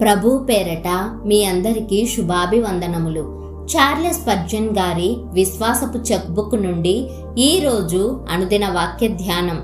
ప్రభు పేరట మీ అందరికీ శుభాభివందనములు. చార్లెస్ పర్జన్ గారి విశ్వాసపు చెక్బుక్ నుండి ఈ రోజు అనుదిన వాక్య ధ్యానం.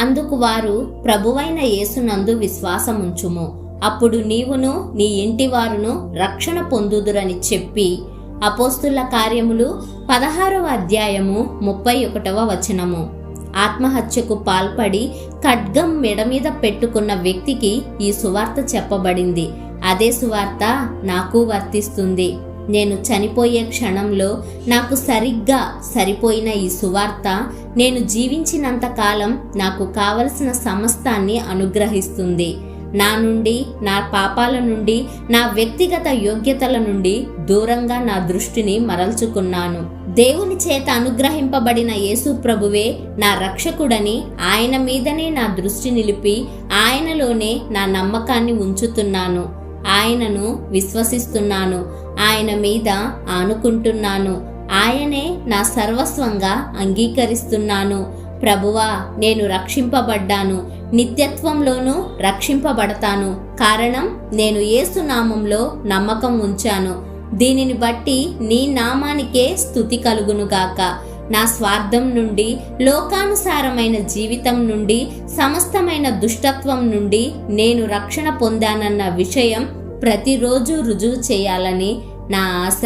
అందుకు వారు ప్రభువైన యేసునందు విశ్వాసముంచుము. అప్పుడు నీవును నీ ఇంటి వారును రక్షణ పొందుదురని చెప్పి అపోస్తుల కార్యములు పదహారవ అధ్యాయము ముప్పై ఒకటవ వచనము. ఆత్మహత్యకు పాల్పడి ఖడ్గం మెడ మీద పెట్టుకున్న వ్యక్తికి ఈ సువార్త చెప్పబడింది. అదే సువార్త నాకు వర్తిస్తుంది. నేను చనిపోయే క్షణంలో నాకు సరిగ్గా సరిపోయిన ఈ సువార్త నేను జీవించినంత కాలం నాకు కావలసిన సమస్తాన్ని అనుగ్రహిస్తుంది. నా నుండి నా పాపాల నుండి నా వ్యక్తిగత యోగ్యతల నుండి దూరంగా నా దృష్టిని మరల్చుకున్నాను. దేవుని చేత అనుగ్రహింపబడిన యేసు ప్రభువే నా రక్షకుడని ఆయన మీదనే నా దృష్టి నిలిపి ఆయనలోనే నా నమ్మకాన్ని ఉంచుతున్నాను. ఆయనను విశ్వసిస్తున్నాను. ఆయన మీద ఆనుకుంటున్నాను. ఆయనే నా సర్వస్వంగా అంగీకరిస్తున్నాను. ప్రభువా నేను రక్షింపబడ్డాను. నిత్యత్వంలోనూ రక్షింపబడతాను. కారణం నేను ఏసునామంలో నమ్మకం ఉంచాను. దీనిని బట్టి నీ నామానికే స్థుతి కలుగునుగాక నా స్వార్థం నుండి లోకానుసారమైన జీవితం నుండి సమస్తమైన దుష్టత్వం నుండి నేను రక్షణ పొందానన్న విషయం ప్రతిరోజు రుజువు చేయాలని నా ఆశ.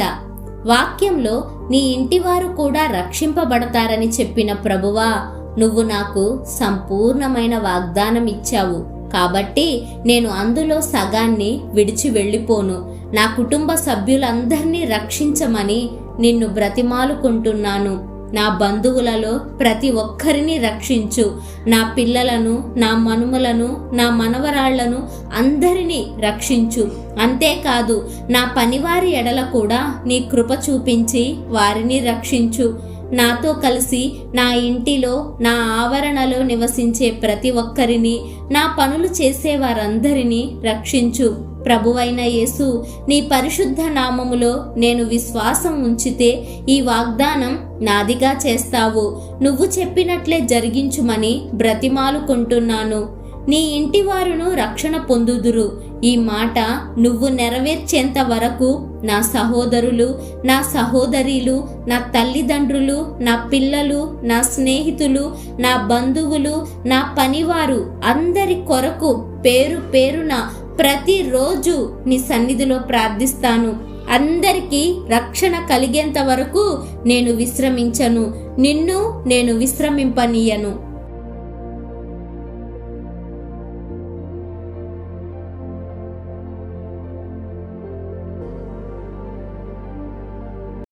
వాక్యంలో నీ ఇంటివారు కూడా రక్షింపబడతారని చెప్పిన ప్రభువా నువ్వు నాకు సంపూర్ణమైన వాగ్దానం ఇచ్చావు కాబట్టి నేను అందులో సగాన్ని విడిచి వెళ్ళిపోను. నా కుటుంబ సభ్యులందరినీ రక్షించమని నిన్ను బ్రతిమాలుకుంటున్నాను. నా బంధువులలో ప్రతి ఒక్కరిని రక్షించు. నా పిల్లలను నా మనుమలను నా మనవరాళ్ళను అందరినీ రక్షించు. అంతేకాదు నా పనివారి ఎడల కూడా నీ కృప చూపించి వారిని రక్షించు. నాతో కలిసి నా ఇంటిలో నా ఆవరణలో నివసించే ప్రతి ఒక్కరిని నా పనులు చేసే వారందరినీ రక్షించు. ప్రభువైన యేసు నీ పరిశుద్ధ నామములో నేను విశ్వాసం ఉంచితే ఈ వాగ్దానం నాదిగా చేస్తావు. నువ్వు చెప్పినట్లే జరిగించుమని బ్రతిమాలుకుంటున్నాను. నీ ఇంటి వారును రక్షణ పొందుదురు. ఈ మాట నువ్వు నెరవేర్చేంత వరకు నా సహోదరులు నా సహోదరీలు నా తల్లిదండ్రులు నా పిల్లలు నా స్నేహితులు నా బంధువులు నా పనివారు అందరి కొరకు పేరు పేరున ప్రతిరోజు నీ సన్నిధిలో ప్రార్థిస్తాను. అందరికీ రక్షణ కలిగేంత వరకు నేను విశ్రమించను. నిన్ను నేను విశ్రమింపనీయను.